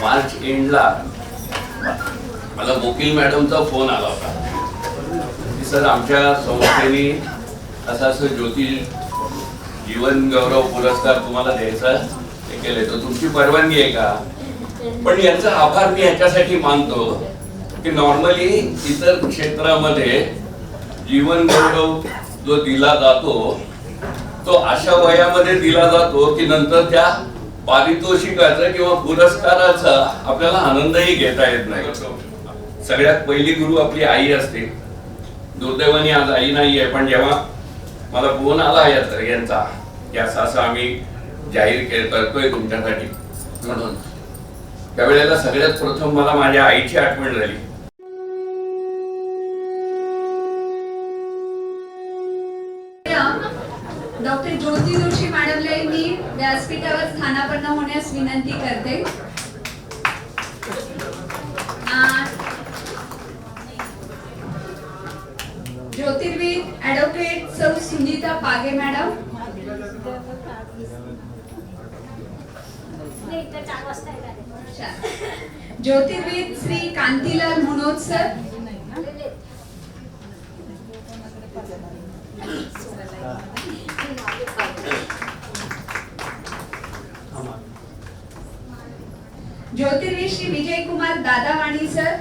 मार्च एंडला मला वकील मॅडमचा फोन आला होता. की सर आमच्या संस्थेने असं असं ज्योती जीवन गौरव पुरस्कार तुम्हाला द्यायचा हे केले तर तुमची परवानगी आहे का? पण यांचा आभार मी याच्यासाठी मानतो की नॉर्मली इतर क्षेत्रामध्ये जीवन गौरव जो दिला जातो तो अशा वयामध्ये दिला जातो की नंतर त्या पारितोषिकाचा किंवा पुरस्काराचा आपल्याला आनंदही घेता येत नाही. सगळ्यात पहिली गुरु आपली आई असते. दुर्दैवाने आज आई नाही आहे पण जेव्हा मला फोन आला या यांचा की असं असं आम्ही जाहीर करतोय तुमच्यासाठी. म्हणून त्यावेळेला सगळ्यात प्रथम मला माझ्या आईची आठवण झाली डॉक्टर ज्योती जोशी मॅडमला व्यासपीठावर स्थानापन्न होण्यास विनंती करते. आ, ज्योतिर्विद ऍडव्होकेट सौ सुनीता पागे मॅडम ज्योतिर्विद श्री कांतीलाल मनोज सर. ज्योतिर्विद श्री विजय कुमार दादावाणी सर.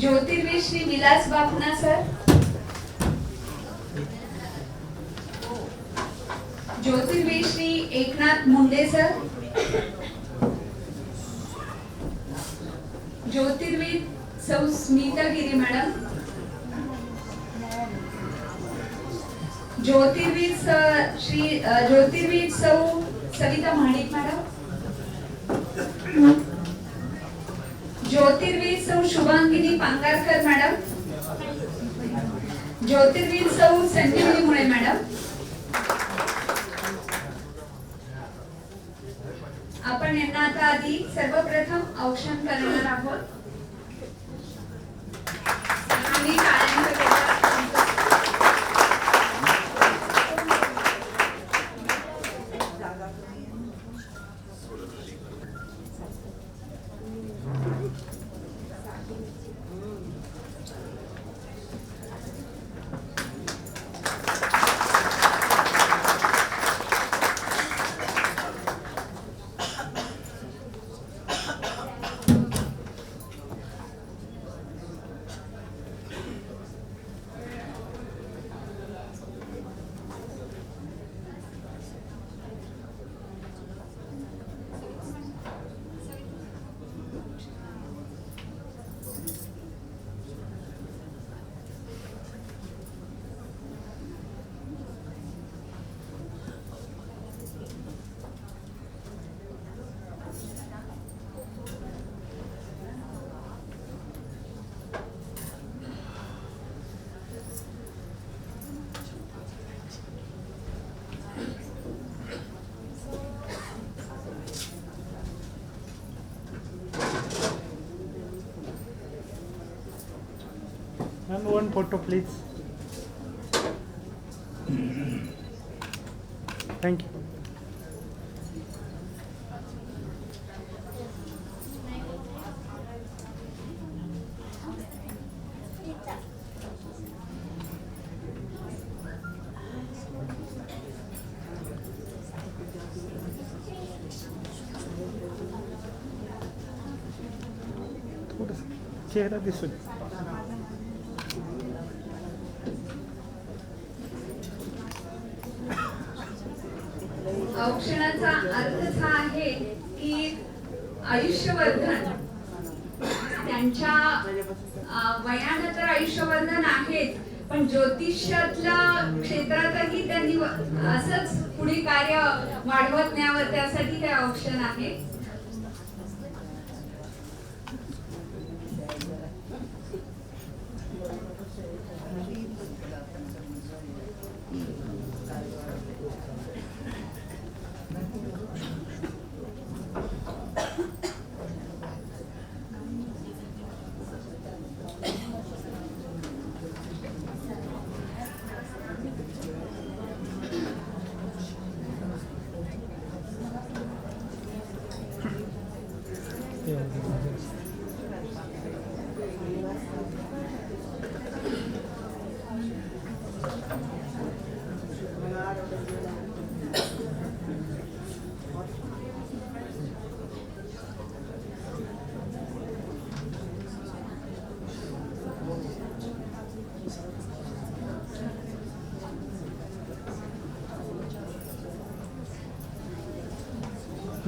ज्योतिर्विद श्री विलास बापना सर. ज्योतिर्विद श्री एकनाथ मुंडे सर. ज्योतिर्विद सौ स्मिता गिरी मॅडम. ज्योतिर्विद श्री ज्योतिर्वीर ज्योतिर्विद सौ सविता महाडिक मॅडम? ज्योतिर्विद सौ शुभांगिनी पांगारकर मॅडम? ज्योतिर्विद सौ संजीवनी मुळे मॅडम? आपण यांना आता आधी सर्वप्रथम औक्षण करणार आहोत. Ma'am, one photo, please. Thank you. थोडंसं चेहरा दिसून औक्षणाचा अर्थ हा आहे की आयुष्यवर्धन. त्यांच्या वयानंतर तर आयुष्यवर्धन आहेच पण ज्योतिषातल्या क्षेत्रातही त्यांनी असंच पुढे कार्य वाढवत न्यावं त्यासाठी हे औक्षण आहे.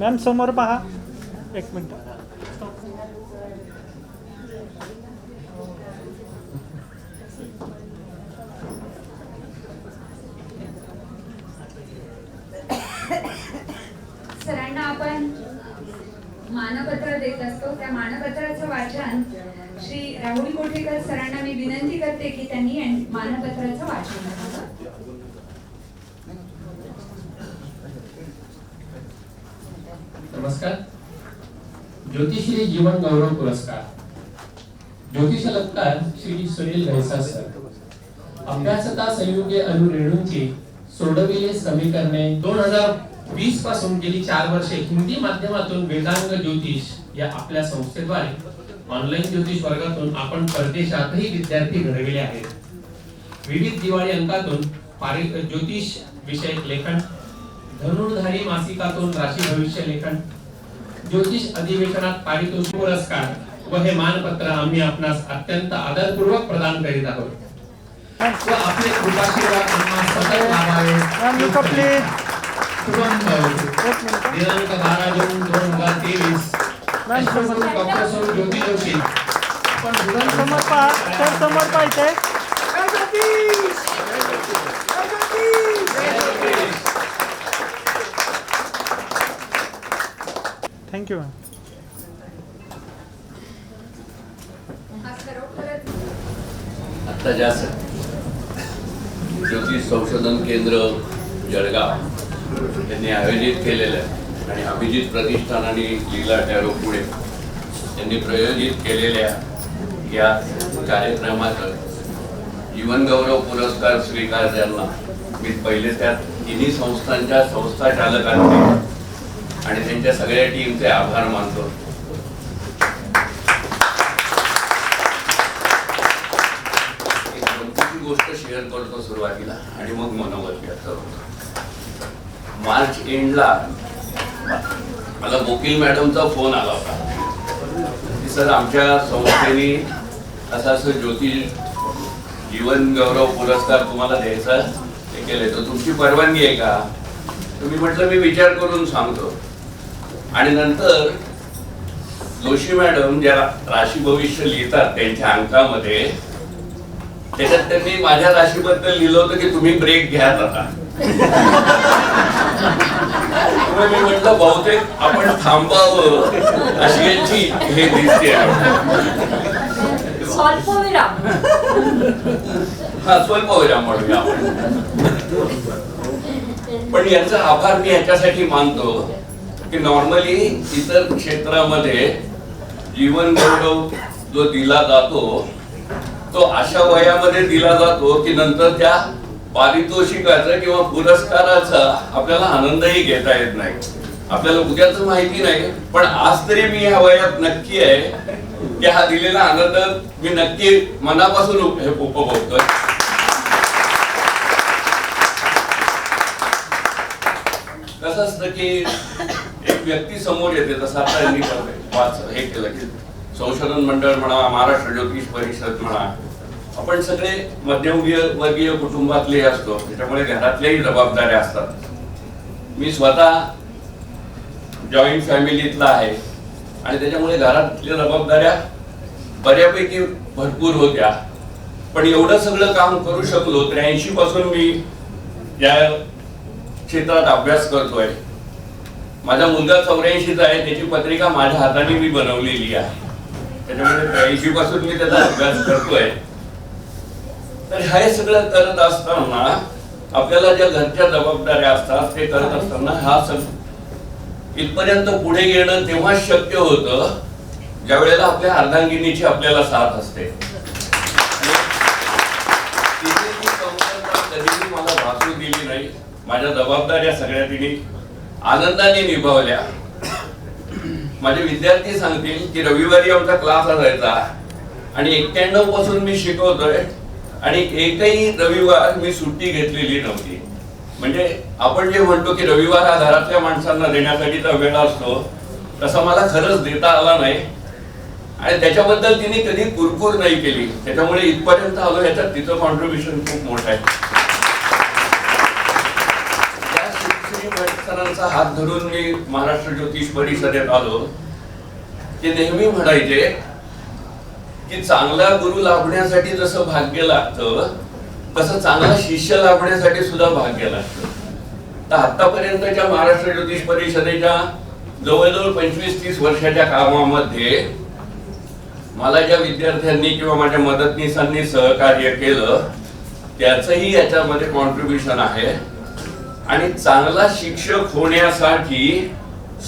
मॅम समोर पहा. एक मिनिट. सरांना आपण मानपत्र देत असतो. त्या मानपत्राचं वाचन श्री राहुल कोठेकर सरांना मी विनंती करते की त्यांनी मानपत्राचं वाचन करावं नमस्कार ज्योतिषी जीवन गौरव पुरस्कार. ज्योतिषलत्कार श्री सुनील घैसा सर अभ्यासता संयुगे अनुरेणूंची सोडविले समीकरणे दोन हजार वीसपासून गेली चार वर्षे हिंदी माध्यमातून वेदांग ज्योतिष या आपल्या संस्थेद्वारे ऑनलाईन ज्योतिष वर्गातून आपण परदेशातही विद्यार्थी घडविले आहेत. विविध दिवाळी अंकातून ज्योतिष विषयक लेखन धनुर्धारी मासिकातून राशी भविष्य लेखन ज्योतिष अधिवेशनात पारितोषिक पुरस्कार व हे मानपत्र आम्ही आपणास अत्यंत आदरपूर्वक प्रदान करीत आहोत. व आपले कृपाशीर्वाद आम्हाला सतत लाभावे. दिनांक बारा जून दोन हजार तेवीस. डॉक्टर सौ ज्योती जोशी. आपण समोर पाहिजे थँक्यू मॅम आता ज्या ज्योतिष संशोधन केंद्र जळगाव यांनी आयोजित केलेलं आहे आणि अभिजित प्रतिष्ठान आणि लीला टॅरो पुणे यांनी प्रयोजित केलेल्या या कार्यक्रमाचं जीवनगौरव पुरस्कार स्वीकारताना मी पहिले त्या तिन्ही संस्थांच्या संस्था चालकांनी आणि त्यांच्या सगळ्या टीमचे आभार मानतो. एक गोष्ट शेअर करतो सुरुवातीला आणि मग मनोगत व्यक्त करतो मार्च एंडला मला वकील मॅडमचा फोन आला होता. की सर आमच्या संस्थेने असं असं ज्योतिष जीवन गौरव पुरस्कार तुम्हाला द्यायचा हे केले तर तुमची परवानगी आहे का? तुम्ही म्हटलं मी विचार करून सांगतो. आणि नंतर जोशी मॅडम ज्या राशी भविष्य लिहितात त्यांच्या अंकामध्ये त्याच्यात त्यांनी माझ्या राशीबद्दल लिहिलं होतं की तुम्ही ब्रेक घ्या आता. मी म्हटलं बहुतेक आपण थांबावं. अशी यांची हे दिसते हा स्वल्पविराम म्हणूया आपण. पण यांचा आभार मी याच्यासाठी मानतो. की नॉर्मली इतर क्षेत्रामध्ये जीवन गौरव जो दिला जातो तो अशा वयामध्ये दिला जातो की नंतर त्या पारितोषिकाचा किंवा पुरस्काराचा आपल्याला आनंदही घेता येत नाही. आपल्याला उद्याच माहिती नाही पण आज तरी मी ह्या वयात नक्की आहे की हा दिलेला आनंद मी नक्की मनापासून उपभोगतोय. कसं असतं की एक व्यक्ती समोर येते तसं आता यांनी वाच हे केलं की संशोधन मंडळ म्हणा महाराष्ट्र ज्योतिष परिषद म्हणा आपण सगळे मध्यमवर्गीय वर्गीय कुटुंबातले असतो. त्याच्यामुळे घरातल्याही जबाबदाऱ्या असतात. मी स्वतः जॉईंट फॅमिलीतला आहे. आणि त्याच्यामुळे घरातल्या जबाबदाऱ्या बऱ्यापैकी भरपूर होत्या. पण एवढं सगळं काम करू शकलो त्र्याऐंशी पासून मी या क्षेत्रात अभ्यास करतोय. माझा मुलगा चौऱ्याऐंशीचा आहे त्याची पत्रिका माझ्या हाताने मी बनवलेली आहे. त्याच्यामुळे त्र्याऐंशी पासून मी त्याचा अभ्यास करतोय. तर हे सगळं करत असताना आपल्याला ज्या घरच्या जबाबदाऱ्या असतात ते करत असताना हा सग इथपर्यंत पुढे येणं तेव्हा शक्य होतं ज्या वेळेला आपल्या अर्धांगिनीची आपल्याला साथ असते. कधीही मला भासू दिली नाही. माझ्या जबाबदाऱ्या सगळ्या तिने आनंदाने निभावल्या. माझे विद्यार्थी सांगतील की रविवारी आमचा क्लास असायचा. आणि एक्क्याण्णवपासून मी शिकवतोय आणि एकही रविवार मी सुट्टी घेतलेली नव्हती. म्हणजे आपण जे म्हणतो की रविवार हा घरातल्या माणसांना देण्यासाठीचा वेळ असतो तसा मला खरंच देता आला नाही. आणि त्याच्याबद्दल तिने कधी कुरकुर नाही केली. त्याच्यामुळे इथपर्यंत आलो याच्यात तिचं कॉन्ट्रीब्युशन खूप मोठं आहे त्या श्री महाराजांचा हात धरून मी महाराष्ट्र ज्योतिष परिषदेत आलो. ते नेहमी म्हणायचे की चांगला गुरु लाभण्यासाठी जसं भाग्य लागतं तसं चांगला शिष्य लाभण्यासाठी सुद्धा भाग्य लागतं. तर आतापर्यंतच्या महाराष्ट्र ज्योतिष परिषदेच्या जवळजवळ पंचवीस तीस वर्षाच्या कामामध्ये मला ज्या विद्यार्थ्यांनी किंवा माझ्या मदतनीसांनी सहकार्य केलं त्याचंही याच्यामध्ये कॉन्ट्रीब्युशन आहे. आणि चांगला शिक्षक होण्यासाठी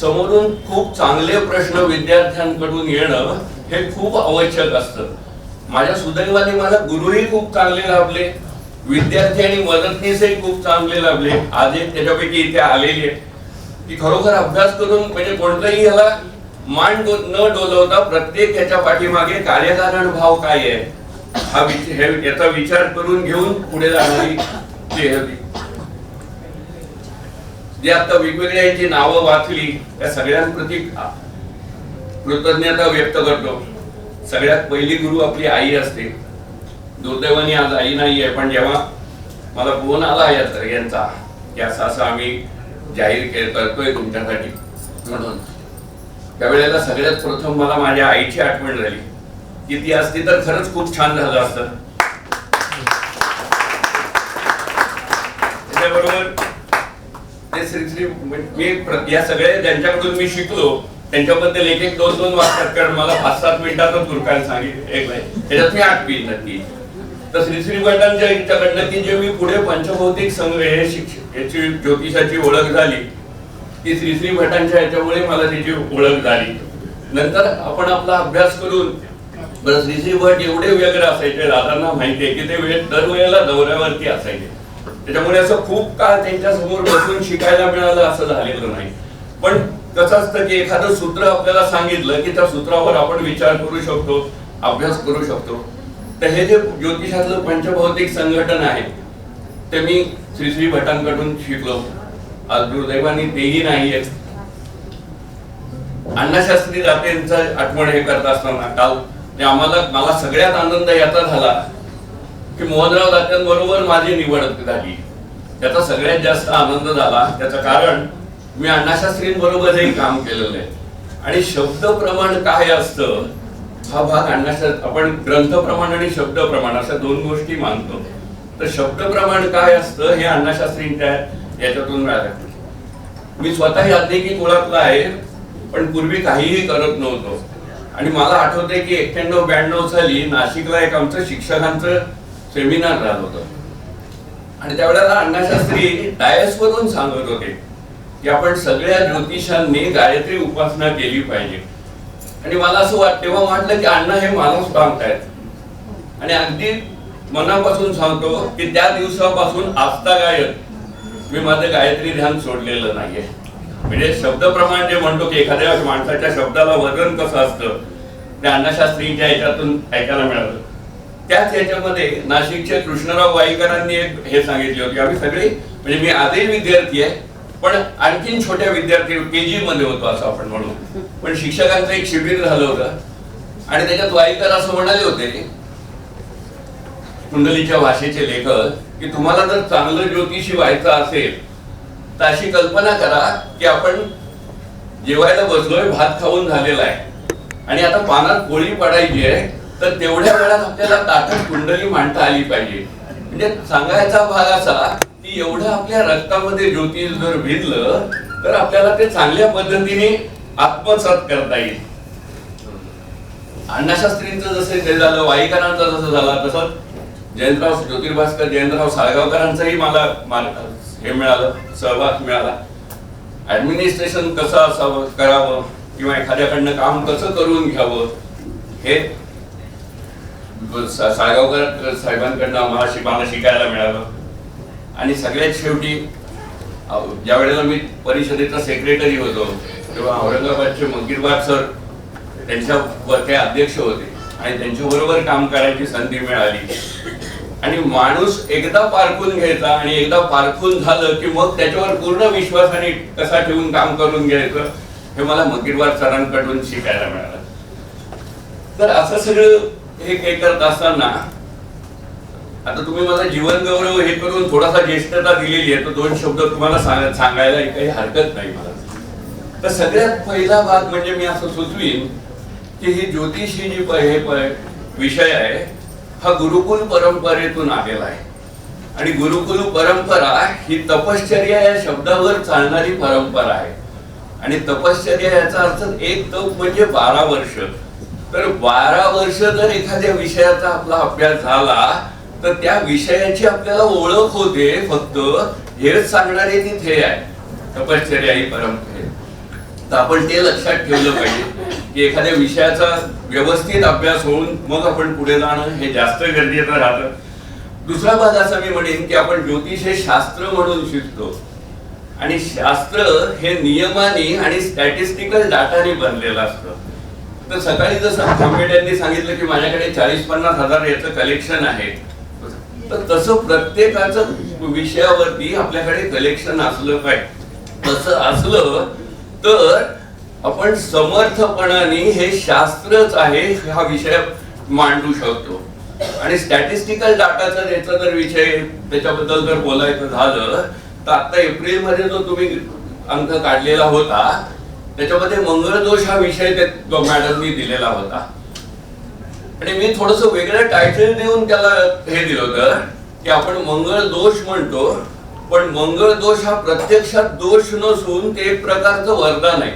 समोरून खूप चांगले प्रश्न विद्यार्थ्यांकडून येणं हे खूप आवश्यक असतं. माझ्या सुदैवाने मला गुरुही खूप चांगले लाभले विद्यार्थी आणि मदतनीसही खूप चांगले लाभले. आज एक त्याच्यापैकी इथे आलेले की खरोखर अभ्यास करून म्हणजे कोणताही याला मान डो- न डोलवता प्रत्येक याच्या पाठीमागे कार्यकारण भाव काय आहे? हा विच- याचा विचार करून घेऊन पुढे जाणारी जी जे आता वेगवेगळ्या यांची नावं वाचली त्या सगळ्यांप्रती कृतज्ञता व्यक्त करतो. सगळ्यात पहिली गुरु आपली आई असते. दुर्दैवाने आज आई नाही आहे पण जेव्हा मला फोन आला या- यांचा की असं असं आम्ही जाहीर के- करतोय तुमच्यासाठी म्हणून. त्यावेळेला सगळ्यात प्रथम मला माझ्या आईची आठवण झाली. की ती असती तर खरंच खूप छान झालं असतं. त्याच्याबरोबर श्री म्हणजे मी या सगळ्या ज्यांच्याकडून मी शिकलो त्यांच्याबद्दल एक एक दोन दोन वाचतात कारण मला पाच सात मिनिटातच तुरकायला सांगितलं एक त्याच्यात मी आठ पिन नक्की. तर श्री श्री भटांच्या यांच्याकडनं की जे मी पुढे पंचभौतिक संघ हे शिक्ष याची ज्योतिषाची ओळख झाली ती श्री श्री भटांच्या याच्यामुळे मला त्याची ओळख झाली. नंतर आपण आपला अभ्यास करून बरं श्री श्री भट एवढे व्यग्र असायचे दादांना माहिती आहे की ते वेळ दरवेळेला दौऱ्यावरती असायचे. त्याच्यामुळे असं खूप काळ त्यांच्यासमोर बसून शिकायला मिळालं असं झालेलं नाही. पण कसं असतं की एखादं सूत्र आपल्याला सांगितलं की त्या सूत्रावर आपण विचार करू शकतो अभ्यास करू शकतो. तर हे जे ज्योतिषातलं पंचभौतिक संघटन आहे ते मी श्री श्री भटांकडून शिकलो. आज दुर्दैवाने तेही नाही अण्णाशास्त्री दातेंचं आठवण हे करत असताना काल ते आम्हाला मला सगळ्यात आनंद याचा झाला की मोहनराव दात्यांबरोबर माझी निवड झाली. त्याचा सगळ्यात जास्त आनंद झाला. त्याचं कारण मी अण्णाशास्त्रींबरोबरही काम केलेलं आहे. आणि शब्द प्रमाण काय असतं हा भाग अण्णाशास्त्र आपण ग्रंथ प्रमाण आणि शब्द प्रमाण अशा दोन गोष्टी मानतो. तर शब्द प्रमाण काय असतं हे अण्णाशास्त्रींच्या याच्यातून मिळालं मी स्वतःही अध्ययनिक ओळखला आहे पण पूर्वी काहीही करत नव्हतो. आणि मला आठवतंय की एक्क्याण्णव ब्याण्णव साली नाशिकला एक आमचं शिक्षकांचं सेमिनार राहत होत. आणि त्यावेळेला अण्णाशास्त्री डायस वरून सांगत होते की आपण सगळ्या ज्योतिषांनी गायत्री उपासना केली पाहिजे. आणि मला असं वाट तेव्हा वाटलं की अण्णा हे माणूस सांगतायत आणि अगदी मनापासून सांगतो की त्या दिवसापासून आस्था गायक मी माझं गायत्री ध्यान सोडलेलं नाहीये. म्हणजे शब्द प्रमाण जे म्हणतो की एखाद्या माणसाच्या शब्दाला वजन कसं असतं ते अण्णाशास्त्रींच्या ह्याच्यातून ऐकायला मिळालं. त्याच याच्यामध्ये नाशिकच्या कृष्णराव वाईकरांनी एक हे सांगितले होते आम्ही सगळे म्हणजे मी आजही विद्यार्थी आहे पण आणखीन छोट्या विद्यार्थी केजी मध्ये होतो असं आपण म्हणू. पण शिक्षकांचं एक शिबिर झालं होतं. आणि त्याच्यात वाईकर असं म्हणाले होते कुंडलीच्या भाषेचे लेखक की तुम्हाला जर चांगलं ज्योतिषी व्हायचं असेल तर अशी कल्पना करा की आपण जेवायला बसलोय भात खाऊन झालेला आहे. आणि आता पानात पोळी पडायची आहे तर तेवढ्या वेळात आपल्याला ताटक कुंडली मांडता आली पाहिजे. म्हणजे सांगायचा भाग असा की एवढं आपल्या रक्तामध्ये ज्योतिष जर भिनलं तर आपल्याला ते चांगल्या पद्धतीने आत्मसात करता येईल. अण्णाशास्त्रींचं जसं ते झालं वाईकरांचा जसं झाला तसं जयंतराव ज्योतिर्भास्कर जयंतराव साळगावकरांचाही मला मार्ग हे मिळालं सहभाग मिळाला. ऍडमिनिस्ट्रेशन कसं असावं करावं किंवा एखाद्याकडनं काम कसं करून घ्यावं हे साळगावकर साहेबांकडनं आम्हाला शि- शिकायला मिळालं. आणि सगळ्यात शेवटी ज्या वेळेला मी परिषदेचा सेक्रेटरी होतो तेव्हा औरंगाबादचे मंगीरबाग सर त्यांच्यावर ते अध्यक्ष होते. आणि त्यांच्याबरोबर काम करायची संधी मिळाली. आणि माणूस एकदा पारखून घ्यायचा आणि एकदा पारखून झालं की मग त्याच्यावर पूर्ण विश्वासाने कसा ठेवून काम करून घ्यायचं हे मला मंगीरवार सरांकडून शिकायला मिळालं. तर असं सगळं हे काही करत असताना आता तुम्ही मला जीवन गौरव हे करून थोडासा ज्येष्ठता दिलेली आहे तर दोन शब्द तुम्हाला सांग- सांगायला काही हरकत नाही मला. तर सगळ्यात पहिला भाग म्हणजे मी असं सुचवीन की ही ज्योतिषी जी हे विषय आहे हा गुरुकुल परंपरेतून आलेला आहे. आणि गुरुकुल परंपरा ही तपश्चर्या या शब्दावर चालणारी परंपरा आहे. आणि तपश्चर्या याचा अर्थ एक तप म्हणजे बारा वर्ष. तर बारा वर्ष जर एखाद्या विषयाचा आपला अभ्यास झाला तर त्या विषयाची आपल्याला ओळख होते फक्त. हेच सांगणारे तिथे आहे. तपश्चर्या ही परंपरे तर आपण ते लक्षात ठेवलं पाहिजे की एखाद्या विषयाचा व्यवस्थित अभ्यास होऊन मग आपण पुढे जाणं हे जास्त गरजेचं राहतं. दुसरा भाग असा मी म्हणेन की आपण ज्योतिष हे शास्त्र म्हणून शिकतो. आणि शास्त्र हे नियमाने आणि स्टॅटिस्टिकल डाटाने बनलेलं असतं. तर सकाळी जसं आंबेड्यांनी सांगितलं की माझ्याकडे चाळीस पन्नास हजार याचं कलेक्शन आहे. तर तसं प्रत्येकाचं विषयावरती आपल्याकडे कलेक्शन असलं पाहिजे. तसं असलं तर आपण समर्थपणाने हे शास्त्रच आहे हा विषय मांडू शकतो. आणि स्टॅटिस्टिकल डाटाचा याचा जर विषय त्याच्याबद्दल जर बोलायचं झालं तर आता एप्रिलमध्ये जो तुम्ही अंक काढलेला होता त्याच्यामध्ये मंगळदोष हा विषय त्या मॅडमनी दिलेला होता. आणि मी थोडस वेगळं टायटल देऊन त्याला हे दिलं होतं की आपण मंगळ दोष म्हणतो पण मंगळ दोष हा प्रत्यक्षात दोष नसून ते एक प्रकारचं वरदान आहे.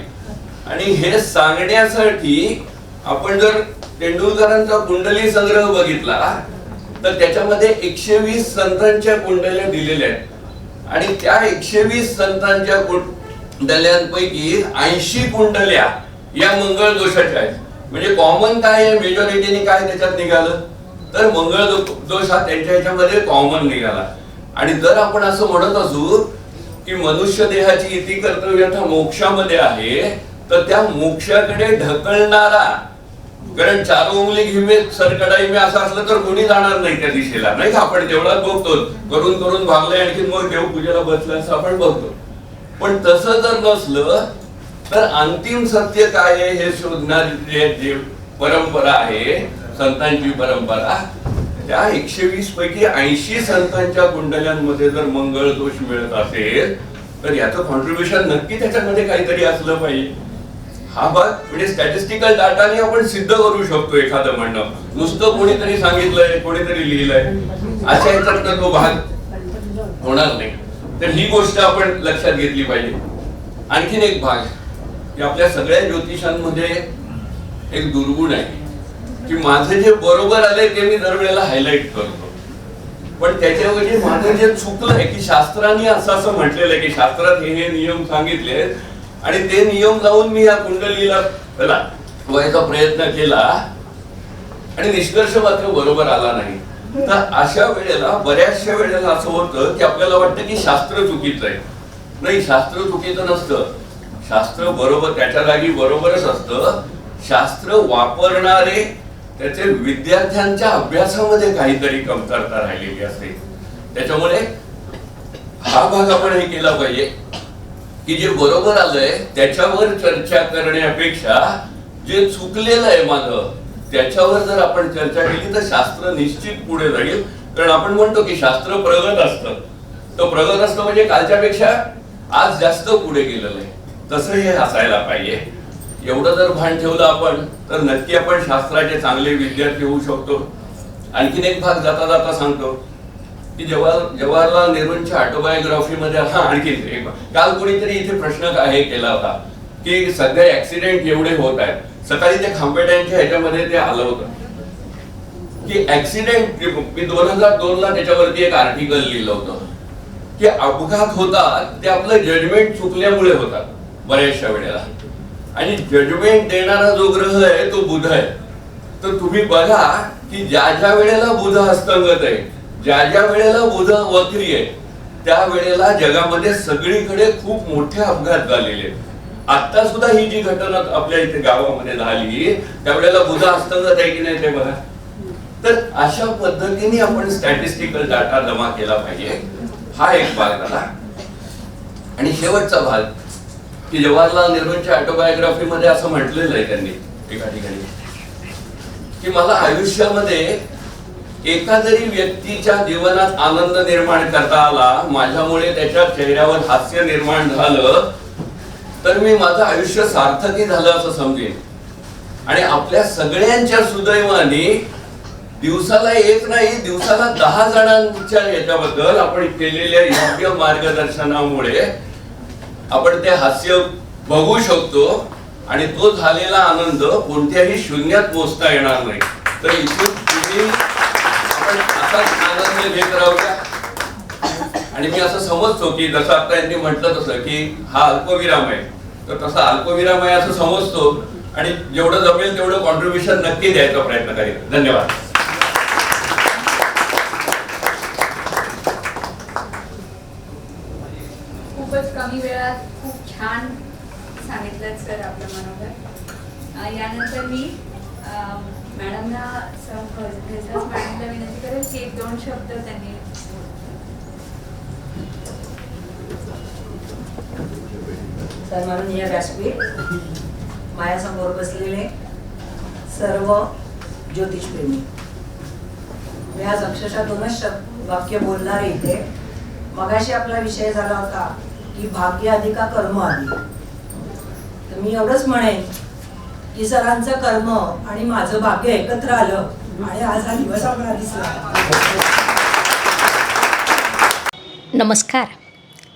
आणि हे सांगण्यासाठी आपण जर तेंडुलकरांचा कुंडली संग्रह बघितला तर त्याच्यामध्ये एकशे वीस संतांच्या कुंडल्या दिलेल्या आहेत. आणि त्या एकशे वीस संतांच्या दल्यांपैकी ऐंशी कुंडल्या या मंगळ दोषाच्या आहेत. म्हणजे कॉमन काय मेजॉरिटीने काय त्याच्यात निघालं? तर मंगळ दोष हा त्यांच्या ह्याच्यामध्ये कॉमन निघाला. आणि जर आपण असं म्हणत असू की मनुष्य देहाची इति कर्तव्यता मोक्षामध्ये आहे तर त्या मोक्षाकडे ढकलणारा कारण चार उंगली घेमे सरकडाई मी असं असलं तर कोणी जाणार नाही त्या दिशेला. नाही का? आपण तेवढा बघतो करून करून भागलाय आणखी मग देव पूजेला बसलं असं आपण बघतो. पण तसं जर नसलं तर अंतिम सत्य काय आहे हे शोधणारी जे परंपरा आहे संतांची परंपरा त्या एकशे वीस पैकी ऐंशी संतांच्या कुंडल्यांमध्ये जर मंगळ दोष मिळत असेल तर याचं कॉन्ट्रीब्युशन नक्की त्याच्यामध्ये काहीतरी असलं पाहिजे. हा भाग म्हणजे स्टॅटिस्टिकल डाटाने आपण सिद्ध करू शकतो एखादं म्हणणं. नुसतं कोणीतरी सांगितलंय कोणीतरी लिहिलंय. अशा ह्याच्यातनं तो भाग होणार नाही. तर ही गोष्ट आपण लक्षात घेतली पाहिजे. आणखीन एक भाग की आपल्या सगळ्या ज्योतिषांमध्ये एक दुर्गुण आहे की माझं जे बरोबर आलंय ते मी दरवेळेला हायलाइट करतो. पण त्याच्याऐवजी माझं जे चुकलंय की शास्त्राने असं असं म्हटलेलं आहे की शास्त्रात हे हे नियम सांगितले आणि ते नियम लावून मी या कुंडलीला व्हायचा प्रयत्न केला आणि निष्कर्ष मात्र बरोबर आला नाही. तर अशा वेळेला बऱ्याचशा वेळेला असं होतं की आपल्याला वाटतं की शास्त्र चुकीचं आहे. नाही शास्त्र चुकीचं नसतं. शास्त्र बरोबर त्याच्या जागी बरोबरच असतं. शास्त्र वापरणारे त्याचे विद्यार्थ्यांच्या अभ्यासामध्ये काहीतरी कमतरता राहिलेली असते. त्याच्यामुळे हा भाग आपण हे केला पाहिजे की जे बरोबर आलंय त्याच्यावर चर्चा करण्यापेक्षा जे चुकलेलं आहे माझं त्याच्यावर जर आपण चर्चा केली तर शास्त्र निश्चित पुढे जाईल. कारण आपण म्हणतो की शास्त्र प्रगत असतं. तर प्रगत असतं म्हणजे कालच्यापेक्षा आज जास्त पुढे गेलेलं आहे. तसं हे असायला पाहिजे. एवढं जर भान ठेवलं आपण तर नक्की आपण शास्त्राचे चांगले विद्यार्थी होऊ शकतो. आणखीन एक भाग जाता जाता सांगतो. की जवाहर जवाहरलाल नेहरूंच्या ऑटोबायोग्राफीमध्ये हा आणखी एक काल कोणीतरी इथे प्रश्न आहे हे केला होता? की सध्या ऍक्सिडेंट एवढे होत आहेत. सकाळी ते खांबेट्यांच्या ह्याच्यामध्ये ते आलं होतं. की ऍक्सिडेंट मी दोन हजार दोन ला त्याच्यावरती एक आर्टिकल लिहिलं होतं. की अपघात होतात ते आपलं जजमेंट चुकल्यामुळे होतात बऱ्याचशा वेळेला. आणि जजमेंट देणारा जो ग्रह आहे तो बुध आहे. तर तुम्ही बघा की ज्या ज्या वेळेला बुध हस्तंगत आहे ज्या ज्या वेळेला बुध वक्री आहे त्या वेळेला जगामध्ये सगळीकडे खूप मोठे अपघात झालेले आहेत. आता सुद्धा ही जी घटना आपल्या इथे गावामध्ये झाली त्यावेळेला बुधा हस्तंगत आहे की नाही ते बघा. तर अशा पद्धतीने आपण स्टॅटिस्टिकल डाटा जमा केला पाहिजे. हा एक भाग झाला. आणि शेवटचा भाग की जवाहरलाल नेहरूंच्या ऑटोबायोग्राफी मध्ये असं म्हटलेलं आहे त्यांनी एका ठिकाणी की मला आयुष्यामध्ये एका जरी व्यक्तीच्या जीवनात आनंद निर्माण करता आला माझ्यामुळे त्याच्या चेहऱ्यावर हास्य निर्माण झालं तर मी माझं आयुष्य सार्थकी झालं असं समजेन. आणि आपल्या सगळ्यांच्या सुदैवाने दिवसाला एक नाही दिवसाला दहा जणांच्या याच्याबद्दल आपण केलेल्या योग्य मार्गदर्शनामुळे आपण ते हास्य बघू शकतो आणि तो झालेला आनंद कोणत्याही शून्यात मोजता येणार नाही. तर इथून तुम्ही आपण असाच आनंद घेत राहूया. आणि मी असं समजतो की जसं आता यांनी म्हटलं तसं की हा अल्पविराम आहे. तर तसा अल्पविराम आहे असं समजतो आणि जेवढं जमेल तेवढं कॉन्ट्रीब्युशन नक्की द्यायचा प्रयत्न करेल धन्यवाद. खूपच कमी वेळात खूप छान सांगितलं सर आपलं मनोगत यानंतर मी मॅडमना मॅडमला विनंती करेल की एक दोन शब्द त्यांनी सन्माननीय व्यासपीठ माझ्यासमोर बसलेले सर्व ज्योतिषप्रेमी. मी आज अक्षरशः दोनच वाक्य बोलणार आहे इथे. मगाशी आपला विषय झाला होता की भाग्य अधिका कर्म आधी? तर मी एवढंच म्हणेन की सरांचं कर्म आणि माझं भाग्य एकत्र आलं आणि आज हा दिवस आपला दिसला. नमस्कार.